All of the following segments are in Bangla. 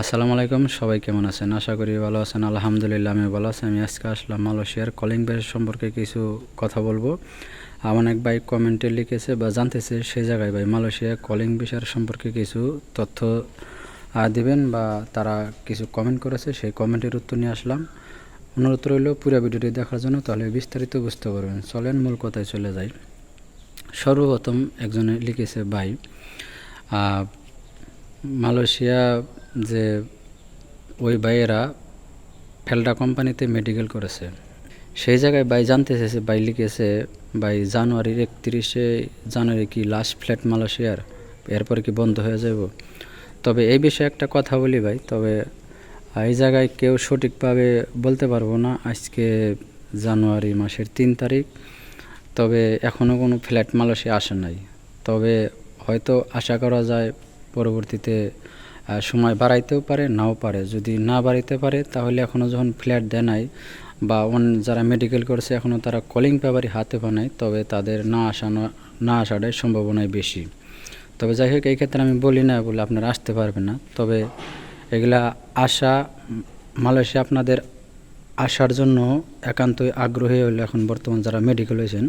আসসালামু আলাইকুম, সবাই কেমন আছেন? আশা করি ভালো আছেন। আলহামদুলিল্লাহ আমি ভালো আছি। আমি আজকে আসলাম মালয়েশিয়ার কলিং বেস সম্পর্কে কিছু কথা বলব। আমার এক ভাই কমেন্টে লিখেছে বা জানতেছে সেই জায়গায় ভাই মালয়েশিয়া কলিং বিষয়ের সম্পর্কে কিছু তথ্য দিবেন বা তারা কিছু কমেন্ট করেছে, সেই কমেন্টের উত্তর নিয়ে আসলাম। অনুরোধ রইল পুরো ভিডিওটি দেখার জন্য, তাহলে বিস্তারিত বুঝতে পারবেন। চলেন মূল কথায় চলে যাই। সর্বপ্রথম একজনে লিখেছে, ভাই মালয়েশিয়া যে ওই ভাইয়েরা ফেলডা কোম্পানিতে মেডিকেল করেছে। সেই জায়গায় ভাই জানতে চেয়েছে, ভাই লিখেছে, ভাই জানুয়ারির একত্রিশে জানুয়ারি কি লাস্ট ফ্ল্যাট মালয়েশিয়ার? এরপরে কি বন্ধ হয়ে যাব তবে এই বিষয়ে একটা কথা বলি ভাই, তবে এই জায়গায় কেউ সঠিকভাবে বলতে পারব না, আজকে জানুয়ারি মাসের তিন তারিখ, তবে এখনও কোনো ফ্ল্যাট মালয়েশিয়া আসে নাই। তবে হয়তো আশা করা যায় পরবর্তীতে সময় বাড়াইতেও পারে নাও পারে। যদি না বাড়াইতে পারে তাহলে এখনও যখন ফ্ল্যাট দেয় নাই বা অন যারা মেডিকেল করছে এখনও তারা কলিং পেপারই হাতে পানায় তবে তাদের না আসানো না আসাটাই সম্ভাবনাই বেশি। তবে যাই হোক এই ক্ষেত্রে আমি বলি না বলে আপনারা আসতে পারবেন না। তবে এগুলা উম, মালয়েশিয়া আপনাদের আসার জন্য একান্তই আগ্রহী হলে এখন বর্তমান যারা মেডিকেল হয়েছেন।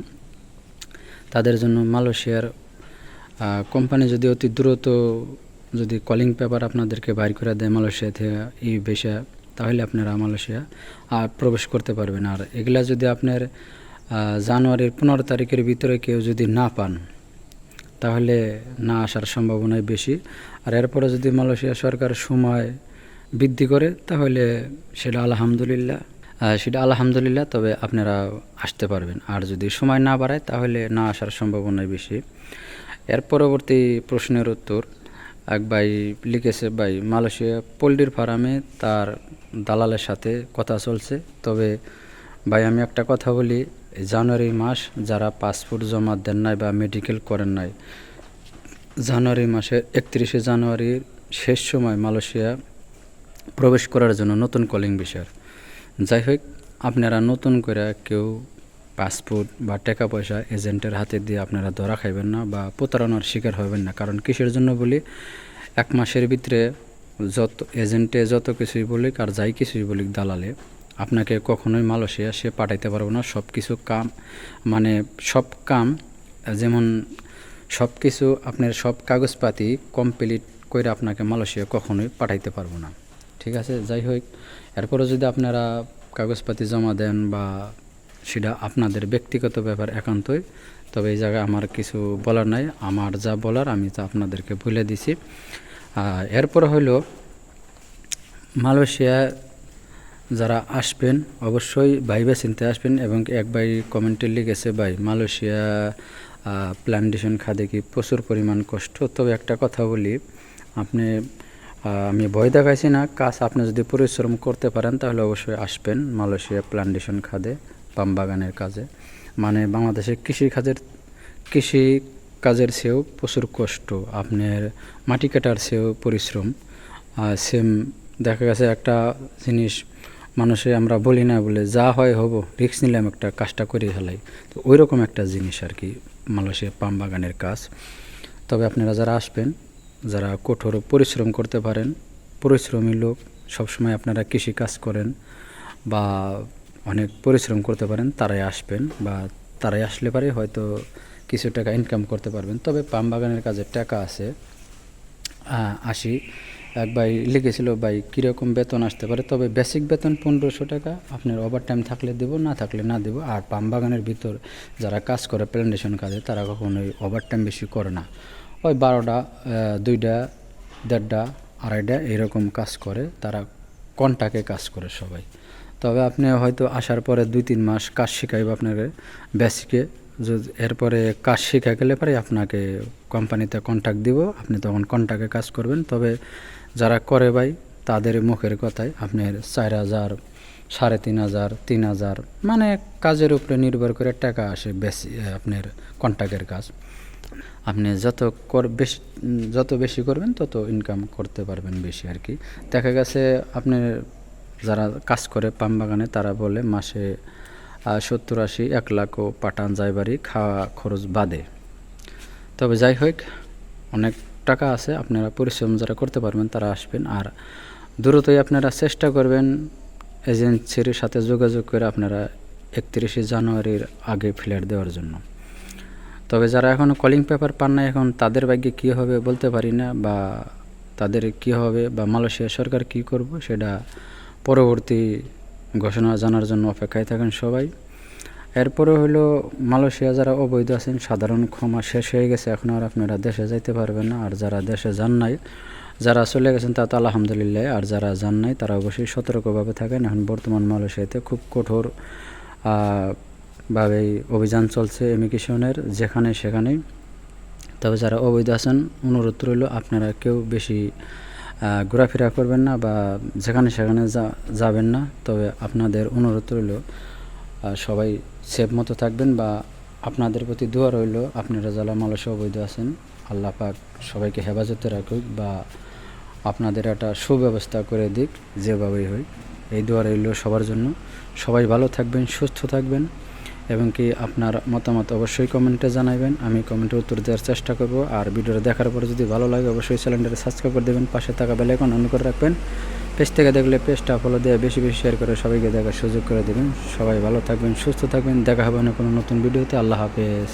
তাদের জন্য মালয়েশিয়ার কোম্পানি যদি অতি দ্রুত যদি কলিং পেপার আপনাদেরকে বাইর করে দেয় মালয়েশিয়া থেকে এই বেশা তাহলে আপনারা মালয়েশিয়া আর প্রবেশ করতে পারবেন। আর এগুলা যদি আপনার জানুয়ারির পনেরো তারিখের ভিতরে কেউ যদি না পান, তাহলে না আসার সম্ভাবনাই বেশি। আর এরপরে যদি মালয়েশিয়া সরকার সময় বৃদ্ধি করে, তাহলে সেটা আলহামদুলিল্লাহ সেটা আলহামদুলিল্লাহ, তবে আপনারা আসতে পারবেন। আর যদি সময় না বাড়ায়, তাহলে না আসার সম্ভাবনাই বেশি। এর পরবর্তী প্রশ্নের উত্তর, এক ভাই লিখেছে, ভাই, মালয়েশিয়া পোলট্রির ফার্মে তার দালালের সাথে কথা চলছে। তবে ভাই, আমি একটা কথা বলি জানুয়ারি মাস যারা পাসপোর্ট জমা দেন নাই বা মেডিকেল করেন নাই, জানুয়ারি মাসের একত্রিশে জানুয়ারির শেষ সময় মালয়েশিয়া প্রবেশ করার জন্য নতুন কলিং বিষয় যাই হোক, আপনারা নতুন করে কেউ পাসপোর্ট বা টাকা পয়সা এজেন্টের হাতে দিয়ে আপনারা ধরা খাইবেন না বা প্রতারণার শিকার হবেন না। কারণ কিসের জন্য বলি? এক মাসের ভিতরে যত এজেন্টে যত কিছুই বলিক আর যাই কিছুই বলিক দালালে, আপনাকে কখনোই মালয়েশিয়া সে পাঠাইতে পারব না। সব কিছু কাম মানে সব কাম, যেমন সব কিছু আপনার সব কাগজপাতি কমপ্লিট করে আপনাকে মালয়েশিয়া কখনোই পাঠাইতে পারব না। ঠিক আছে? যাই হোক এরপরে যদি আপনারা কাগজপাতি জমা দেন বা সেটা আপনাদের ব্যক্তিগত ব্যাপার একান্তই, তবে এই জায়গায় আমার কিছু বলার নাই। আমার যা বলার আমি তা আপনাদেরকে বলে দিছি। এরপর হলো মালয়েশিয়া যারা আসবেন, অবশ্যই ভাইবে চিনতে আসবেন এবং এক ভাই কমেন্টে লিখেছে, ভাই, মালয়েশিয়া প্ল্যান্টেশন খাদে কি প্রচুর পরিমাণ কষ্ট? তবে একটা কথা বলি, আপনি আমি ভয় দেখাইছি না। কাজ আপনি যদি পরিশ্রম করতে পারেন, তাহলে অবশ্যই আসবেন মালয়েশিয়া প্ল্যান্টেশন খাদে। পাম বাগানের কাজে। মানে বাংলাদেশে কৃষি কাজের কৃষি কাজের চেয়েও প্রচুর কষ্ট। আপনার মাটি কাটার চেয়েও পরিশ্রম। আর সেম দেখা গেছে একটা জিনিস, মানুষে আমরা বলি না বলে যা হয় হব রিক্স নিলাম একটা, কাজটা করে ফেলাই। তো ওই রকম একটা জিনিস আর কি মালয়েশিয়া পাম বাগানের কাজ। তবে আপনারা যারা আসবেন, যারা কঠোর পরিশ্রম করতে পারেন, পরিশ্রমী লোক, সবসময় আপনারা কৃষি কাজ করেন বা অনেক পরিশ্রম করতে পারেন, তারাই আসবেন বা তারাই আসলে পারে হয়তো কিছু টাকা ইনকাম করতে পারবেন। তবে পাম বাগানের কাজে টাকা আছে। আসি এক ভাই লিখেছিল, ভাই, কীরকম বেতন আসতে পারে? তবে বেসিক বেতন পনেরোশো টাকা, আপনার ওভার টাইম থাকলে দেবো, না থাকলে না দেবো। আর পাম বাগানের ভিতর যারা কাজ করে প্ল্যান্টেশন কাজে, তারা কখনোই ওভার টাইম বেশি করে না। ওই বারোটা দুইটা, দেড়টা, আড়াইটা এরকম কাজ করে, তারা কন্টাকে কাজ করে সবাই। তবে আপনি হয়তো আসার পরে দুই, তিন মাস কাজ শিখাইব আপনাকে। বেসিকে এরপরে কাজ শিখে গেলে পরে আপনাকে কোম্পানিতে কন্ট্যাক্ট দিব, আপনি তখন কন্ট্যাক্টে কাজ করবেন। তবে যারা করে ভাই, তাদের মুখের কথায় আপনার চার হাজার, সাড়ে তিন হাজার তিন হাজার মানে কাজের উপরে নির্ভর করে টাকা আসে বেশি আপনার কন্ট্যাক্টের কাজ। আপনি যত কর, বেশি, যত বেশি করবেন, তত ইনকাম করতে পারবেন বেশি আর কি। দেখা গেছে আপনি যারা কাজ করে পাম বাগানে, তারা বলে মাসে সত্তর আশি, এক লাখও পাঠান যায় বাড়ি, খাওয়া খরচ বাদে। তবে যাই হোক, অনেক টাকা আছে, আপনারা পরিশ্রম যারা করতে পারবেন, তারা আসবেন। আর দ্রুতই আপনারা চেষ্টা করবেন এজেন্সির সাথে যোগাযোগ করে আপনারা একত্রিশে জানুয়ারির আগে ফ্ল্যাট দেওয়ার জন্য। তবে যারা এখনও কলিং পেপার পান না এখন তাদের ভাগ্যে কী হবে বলতে পারি না, বা তাদের কি হবে, বা মালয়েশিয়া সরকার কি করব, সেটা পরবর্তী ঘোষণা জানার জন্য অপেক্ষায় থাকেন সবাই। এরপরে হলো মালয়েশিয়া যারা অবৈধ আছেন, সাধারণ ক্ষমা শেষ হয়ে গেছে। এখন আর আপনারা দেশে যাইতে পারবেন না। আর যারা দেশে যান নাই, যারা চলে গেছেন তা তো আলহামদুলিল্লাহ। আর যারা যান নাই, তারা অবশ্যই সতর্কভাবে থাকেন। এখন বর্তমান মালয়েশিয়াতে খুব কঠোর ভাবেই অভিযান চলছে ইমিগ্রেশনের, যেখানে সেখানেই তবে যারা অবৈধ আছেন, অনুরোধ রইল, আপনারা কেউ বেশি ঘোরাফেরা করবেন না বা যেখানে সেখানে যা- যাবেন না। তবে আপনাদের অনুরোধ রইল সবাই সেফ মতো থাকবেন বা আপনাদের প্রতি দোয়া রইল, আপনারা যারা মালয়েশিয়া অবৈধ আছেন, আল্লাহ পাক সবাইকে হেফাজতে রাখুক বা আপনাদের একটা সুব্যবস্থা করে দিক, যেভাবেই হয় এই দোয়া রইল সবার জন্য। সবাই ভালো থাকবেন, সুস্থ থাকবেন। এবং কি আপনার মতামত অবশ্যই কমেন্টে জানাবেন আমি কমেন্টে উত্তর দেওয়ার চেষ্টা করব। আর ভিডিওটা দেখার পরে যদি ভালো লাগে, অবশ্যই চ্যানেলটা সাবস্ক্রাইব করে দেবেন। পাশে থাকা বেলাইকন অন করে রাখবেন। পেজ থেকে দেখলে পেজটা ফলো দিয়ে বেশি বেশি শেয়ার করে সবাইকে দেখার সুযোগ করে দেবেন। সবাই ভালো থাকবেন, সুস্থ থাকবেন। দেখা হবে না কোনো নতুন ভিডিওতে। আল্লাহ হাফেজ।